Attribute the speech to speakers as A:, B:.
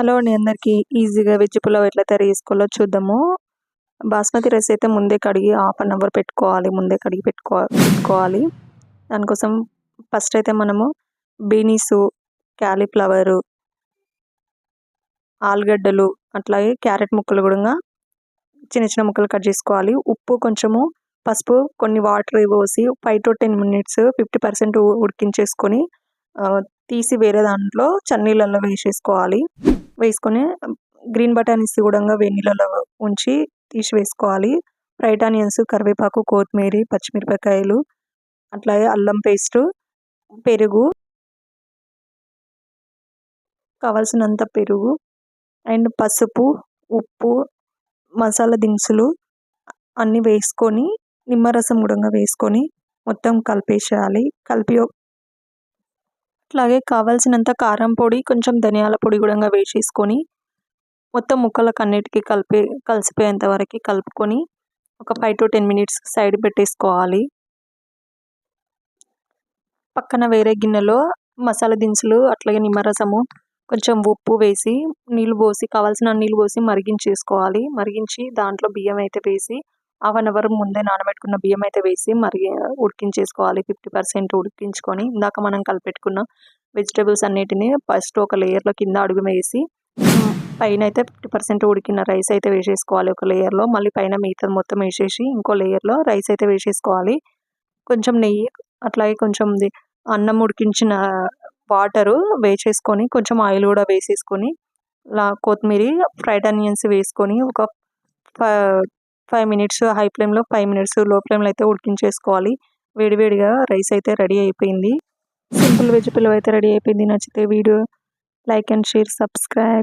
A: Hello అండి అందరికీ ఈజీగా వెజ్ పులావ్ ఎట్లా తయారు చేసుకోవాలో చూద్దాము. బాస్మతి రైస్ అయితే ముందే కడిగి హాఫ్ అన్ అవర్ పెట్టుకోవాలి ముందే కడిగి పెట్టుకో పెట్టుకోవాలి. దానికోసం ఫస్ట్ అయితే మనము బీనీసు క్యాలీఫ్లవరు ఆలుగడ్డలు అట్లాగే క్యారెట్ ముక్కలు కూడా చిన్న చిన్న ముక్కలు కట్ చేసుకోవాలి. ఉప్పు కొంచెము పసుపు కొన్ని వాటర్ పోసి five to ten minutes fifty percent ఉడికించేసుకొని తీసి వేరే దాంట్లో చన్నీళ్ళల్లో వేసేసుకోవాలి. వేసుకొని గ్రీన్ బటానీస్ కూడా వేడి నీళ్ళలో ఉంచి తీసి వేసుకోవాలి. ఫ్రైడ్ ఆనియన్స్ కరివేపాకు కొత్తిమీర పచ్చిమిరపకాయలు అట్లాగే అల్లం పేస్ట్ పెరుగు కావాల్సినంత పెరుగు అండ్ పసుపు ఉప్పు మసాలా దినుసులు అన్నీ వేసుకొని నిమ్మరసం కూడా వేసుకొని మొత్తం కలిపేసేయాలి. కలిపి అట్లాగే కావాల్సినంత కారం పొడి కొంచెం ధనియాల పొడి కూడా వేసేసుకొని మొత్తం ముక్కలకు అన్నిటికీ కలిపి కలిసిపోయేంత వరకు కలుపుకొని ఒక five to ten minutes side పెట్టేసుకోవాలి. పక్కన వేరే గిన్నెలో మసాలా దినుసులు అట్లాగే నిమ్మరసము కొంచెం ఉప్పు వేసి నీళ్ళు పోసి కావాల్సిన నీళ్ళు పోసి మరిగించేసుకోవాలి. మరిగించి దాంట్లో బియ్యం అయితే వేసి హాఫ్ అన్ అవర్ ముందే నానబెట్టుకున్న బియ్యం అయితే వేసి మరి ఉడికించేసుకోవాలి. ఫిఫ్టీ పర్సెంట్ ఉడికించుకొని ఇందాక మనం కలిపెట్టుకున్న వెజిటేబుల్స్ అన్నిటిని ఫస్ట్ ఒక లేయర్లో కింద అడుగు వేసి పైన అయితే ఫిఫ్టీ పర్సెంట్ ఉడికిన రైస్ అయితే వేసేసుకోవాలి ఒక లేయర్లో మళ్ళీ పైన మిగతాది మొత్తం వేసేసి ఇంకో లేయర్లో రైస్ అయితే వేసేసుకోవాలి. కొంచెం నెయ్యి అట్లాగే కొంచెం అన్నం ఉడికించిన వాటరు వేసేసుకొని కొంచెం ఆయిల్ కూడా వేసేసుకొని కొత్తిమీర ఫ్రైడ్ ఆనియన్స్ వేసుకొని ఒక ఫైవ్ మినిట్స్ హై ఫ్లేమ్లో ఫైవ్ మినిట్స్లో ఫ్లేమ్లో అయితే ఉడికించేసుకోవాలి. వేడివేడిగా రైస్ అయితే రెడీ అయిపోయింది. సింపుల్ వెజ్ పిల్లవైతే అయితే రెడీ అయిపోయింది. నచ్చితే video like and share subscribe